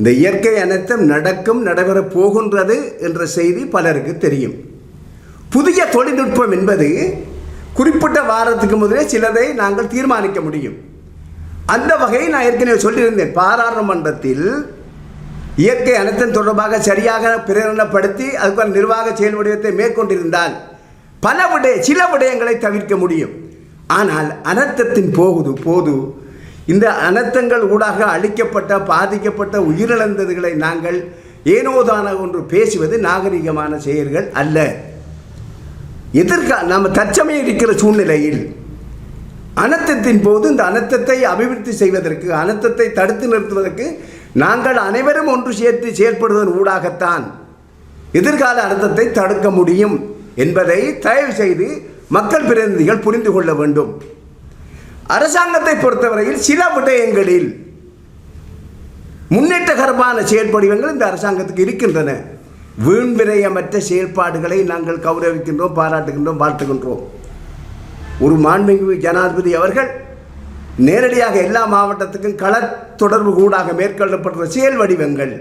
இந்த இயற்கை அனைத்தும் நடக்கும் நடைபெறப் போகின்றது என்ற செய்தி பலருக்கு தெரியும். புதிய தொழில்நுட்பம் என்பது குறிப்பிட்ட வாரத்துக்கு முதலே சிலதை நாங்கள் தீர்மானிக்க முடியும். அந்த வகையை நான் ஏற்கனவே சொல்லியிருந்தேன். பாராளுமன்றத்தில் இயற்கை அனைத்தின் தொடர்பாக சரியாக பிரேரணப்படுத்தி அதுக்கான நிர்வாக செயல் வடிவத்தை மேற்கொண்டிருந்தால் பல விடய சில விடயங்களை தவிர்க்க முடியும். ஆனால் அனர்த்தத்தின் போகுது போது இந்த அனர்த்தங்கள் ஊடாக அழிக்கப்பட்ட பாதிக்கப்பட்ட உயிரிழந்ததுகளை நாங்கள் ஏனோதான ஒன்று பேசுவது நாகரிகமான செயல்கள் அல்ல. எதிர்கா நாம் தற்சமயம் இருக்கிற சூழ்நிலையில் அனர்த்தத்தின் போது இந்த அனர்த்தத்தை அபிவிருத்தி செய்வதற்கு அனர்த்தத்தை தடுத்து நிறுத்துவதற்கு நாங்கள் அனைவரும் ஒன்று சேர்த்து செயல்படுவதன் ஊடாகத்தான் எதிர்கால அனர்த்தத்தை தடுக்க முடியும் என்பதை தயவு செய்து மக்கள் பிரதிநிதிகள் புரிந்து கொள்ள வேண்டும். அரசாங்கத்தை பொறுத்தவரையில் சில விடயங்களில் முன்னேற்றகரமான செயற்படிவங்கள் இந்த அரசாங்கத்துக்கு இருக்கின்றன. வீண் விரயமற்ற செயல்பாடுகளை நாங்கள் கௌரவிக்கின்றோம் பாராட்டுகின்றோம் வாழ்த்துகின்றோம். ஒரு மாண்புமிகு ஜனாதிபதி அவர்கள் நேரடியாக எல்லா மாவட்டத்துக்கும் கள தொடர்பு கூடாக மேற்கொள்ளப்பட்ட செயல் வடிவங்கள்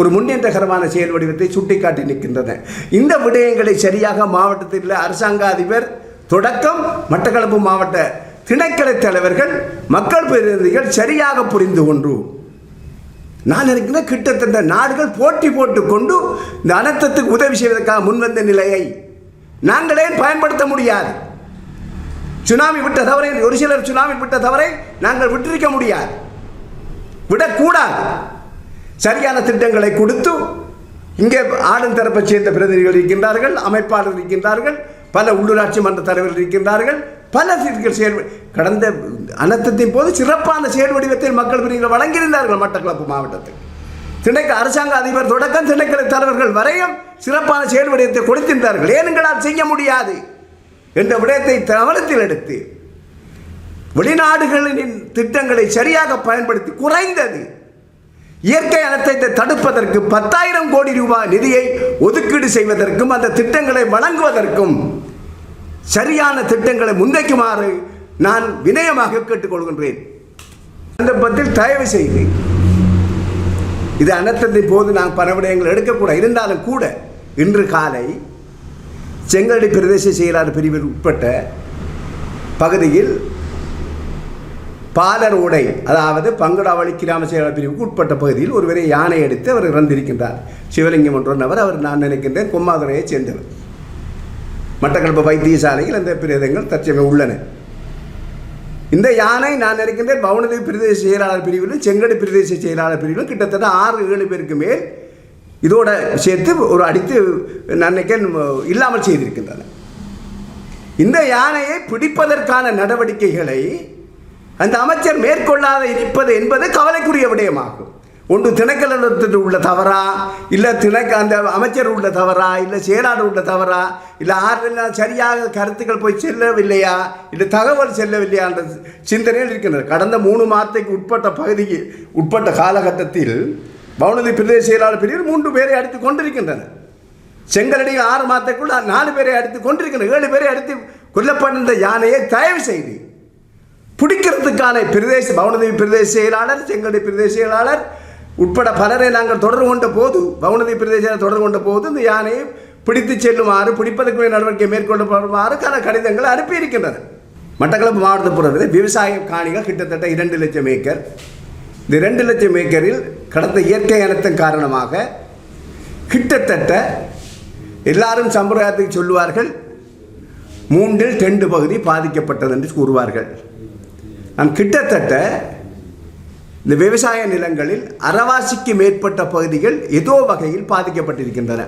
ஒரு முன்னேற்றகரமான செயல் வடிவத்தை சுட்டிக்காட்டி நிற்கின்றன. இந்த விடயங்களை சரியாக மாவட்டத்தில் உள்ள அரசாங்க அதிபர் தொடக்கம் மட்டக்களப்பு மாவட்ட திணைக்கள தலைவர்கள் மக்கள் பிரதிநிதிகள் சரியாக புரிந்து கொண்டு நான் நினைக்கிறேன் கிட்டத்தட்ட நாடுகள் போட்டி போட்டுக்கொண்டு இந்த அனர்த்தத்துக்கு உதவி செய்வதற்காக முன்வந்த நிலையை நாங்களே பயன்படுத்த முடியாது. சுனாமி விட்ட தவறை ஒரு சிலர் சுனாமி விட்ட தவறை நாங்கள் விட்டிருக்க முடியாது. விடக்கூடாது. சரியான திட்டங்களை கொடுத்து இங்கே ஆளும் தரப்பை சேர்ந்த பிரதிநிதிகள் இருக்கின்றார்கள் அமைப்பாளர் இருக்கின்றார்கள் பல உள்ளூராட்சி மன்ற தலைவர்கள் இருக்கின்றார்கள் பல சீர்கள் செயல் கடந்த அனர்த்தத்தின் போது சிறப்பான செயல் வடிவத்தில் மக்கள் பிரிவுகள் வழங்கியிருந்தார்கள் மட்டக்களப்பு மாவட்டத்தில். திணைக்க அரசாங்க அதிபர் தொடக்கம் திணைக்கள தலைவர்கள் வரையும் சிறப்பான செயல் வடிவத்தை கொடுத்திருந்தார்கள். ஏனுங்களால் செய்ய முடியாது என்ற விடயத்தை கவனத்தில் எடுத்து வெளிநாடுகளின் திட்டங்களை சரியாக பயன்படுத்தி குறைந்தது இயற்கை அனர்த்தத்தை தடுப்பதற்கு பத்தாயிரம் கோடி ரூபாய் நிதியை ஒதுக்கீடு செய்வதற்கும் அந்த திட்டங்களை வழங்குவதற்கும் சரியான திட்டங்களை முன்வைக்குமாறு நான் வினயமாக கேட்டுக்கொள்கின்றேன் சந்தர்ப்பத்தில் தயவு செய்து இது அனர்த்தத்தின் போது நான் பல விடயங்கள் எடுக்கக்கூடாது இருந்தாலும் கூட இன்று காலை செங்கடி பிரதேச செயலாளர் பிரிவில் உட்பட்ட பகுதியில் பாலர் உடை அதாவது பங்குடாவளி கிராம செயலாளர் பிரிவுக்கு உட்பட்ட பகுதியில் ஒருவரை யானை எடுத்து அவர் இறந்திருக்கின்றார். சிவலிங்கம் என்றவர் அவர் நான் நினைக்கின்றேன் கொம்மாதுரையைச் சேர்ந்தவர். மட்டக்களப்பு வைத்தியசாலையில் அந்த பிரேதங்கள் தற்சமயம் உள்ளன. இந்த யானை நான் நினைக்கின்றேன் பவுனதேவி பிரதேச செயலாளர் பிரிவிலும் செங்கடி பிரதேச செயலாளர் பிரிவிலும் கிட்டத்தட்ட ஆறு ஏழு பேருக்கு மேல் இதோட சேர்த்து ஒரு அடித்து நான் நினைக்கிறேன் இல்லாமல் செய்திருக்கின்றன. இந்த யானையை பிடிப்பதற்கான நடவடிக்கைகளை அந்த அமைச்சர் மேற்கொள்ளாத இருப்பது என்பது கவலைக்குரிய விடயமாகும். ஒன்று திணைக்களத்தில் உள்ள தவறா? இல்லை திணைக்க அந்த அமைச்சர் உள்ள தவறா? இல்லை செயலாளர் உள்ள தவறா? இல்லை ஆரெல்லாம் சரியாக கருத்துக்கள் போய் செல்லவில்லையா? இல்லை தகவல் செல்லவில்லையா என்ற சிந்தனையில் இருக்கின்றது கடந்த மூணு மாதத்துக்கு உட்பட்ட பகுதிக்கு உட்பட்ட காலகட்டத்தில் பவுனதி பிரதேச செயலாளர் பிரிவில் மூன்று பேரை அடித்து கொண்டிருக்கின்றனர். செங்கலடியில் ஆறு மாதத்துக்குள்ள நாலு பேரை அடித்து கொண்டிருக்கின்றனர். ஏழு பேரை அடித்து கொல்லப்பட்ட யானையை தயவு செய்து பிடிக்கிறதுக்கான பிரதேச பவுனதேவி பிரதேச செயலாளர் செங்கடி பிரதேச செயலாளர் உட்பட பலரை நாங்கள் தொடர்பு கொண்ட போது பவுனதி பிரதேசத்தில் தொடர்பு கொண்ட போது இந்த யானையை பிடித்து செல்லுமாறு பிடிப்பதற்குரிய நடவடிக்கை மேற்கொள்ளப்படுமாறு கல கடிதங்கள் அனுப்பியிருக்கின்றன. மட்டக்களப்பு மாவட்டத்தை பொறுத்தவரை விவசாய காணிகள் கிட்டத்தட்ட இரண்டு லட்சம் ஏக்கர். இந்த இரண்டு லட்சம் ஏக்கரில் கடந்த இயற்கை இனத்தின் காரணமாக கிட்டத்தட்ட எல்லாரும் சம்பிரதாயத்துக்கு சொல்லுவார்கள் மூன்றில் ரெண்டு பகுதி பாதிக்கப்பட்டது என்று கூறுவார்கள். நான் கிட்டத்தட்ட இந்த விவசாய நிலங்களில் அறவாசிக்கு மேற்பட்ட பகுதிகள் ஏதோ வகையில் பாதிக்கப்பட்டிருக்கின்றன.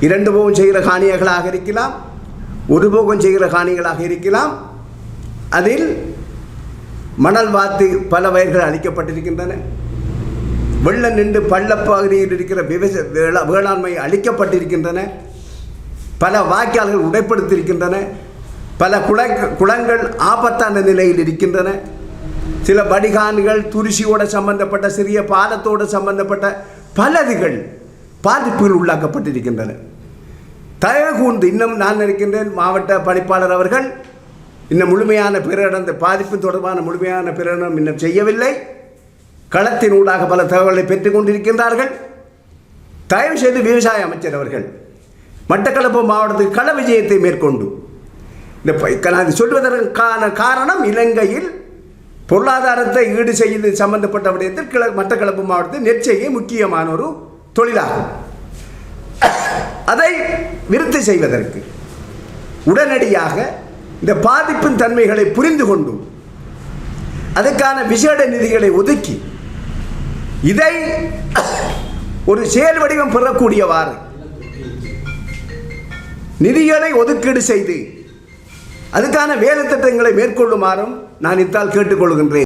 இரண்டு போகம் செய்கிற காணிகளாக இருக்கலாம் ஒரு போகம் செய்கிற காணிகளாக இருக்கலாம். அதில் மணல் வாத்து பல வயல்கள் அழிக்கப்பட்டிருக்கின்றன. வெள்ளம் நின்று பள்ளப்பகுதியில் இருக்கிற விவச வேளா- வேளாண்மை அழிக்கப்பட்டிருக்கின்றன. பல வாய்க்கால்கள் உடைப்படுத்தியிருக்கின்றன பல குள குளங்கள் ஆபத்தான நிலையில் இருக்கின்றன. சில வடிகான்கள் துரிசியோட சம்பந்தப்பட்ட சிறிய பாலத்தோடு சம்பந்தப்பட்ட பலதுகள் பாதிப்புகள் உள்ளாக்கப்பட்டிருக்கின்றன. தயவு இன்னும் நான் நினைக்கின்றேன் மாவட்ட பணிப்பாளர் அவர்கள் இன்னும் முழுமையான பிரகடன பாதிப்பு தொடர்பான முழுமையான பிரகடனம் இன்னும் செய்யவில்லை. களத்தினூடாக பல தகவல்களை பெற்றுக் கொண்டிருக்கின்றார்கள். தயவு செய்து விவசாய அமைச்சர் அவர்கள் மட்டக்களப்பு மாவட்டத்துக்கு கள விஜயத்தை மேற்கொண்டு இந்த ப- நான் சொல்வதற்கான காரணம் இலங்கையில் பொருளாதாரத்தை ஈடு செய்து சம்பந்தப்பட்ட விடயத்தில் கிழ மட்டக்களப்பு மாவட்டத்தில் நெற்செய்கை முக்கியமான ஒரு தொழிலாகும். அதை விருத்தி செய்வதற்கு உடனடியாக இந்த பாதிப்பின் தன்மைகளை புரிந்து கொண்டும் அதுக்கான விசேட நிதிகளை ஒதுக்கி இதை ஒரு செயல் வடிவம் பெறக்கூடியவாறு நிதிகளை ஒதுக்கீடு செய்து அதுக்கான வேலை திட்டங்களை மேற்கொள்ளுமாறும் நான் இத்தால் கேட்டுக்கொள்கின்றேன்.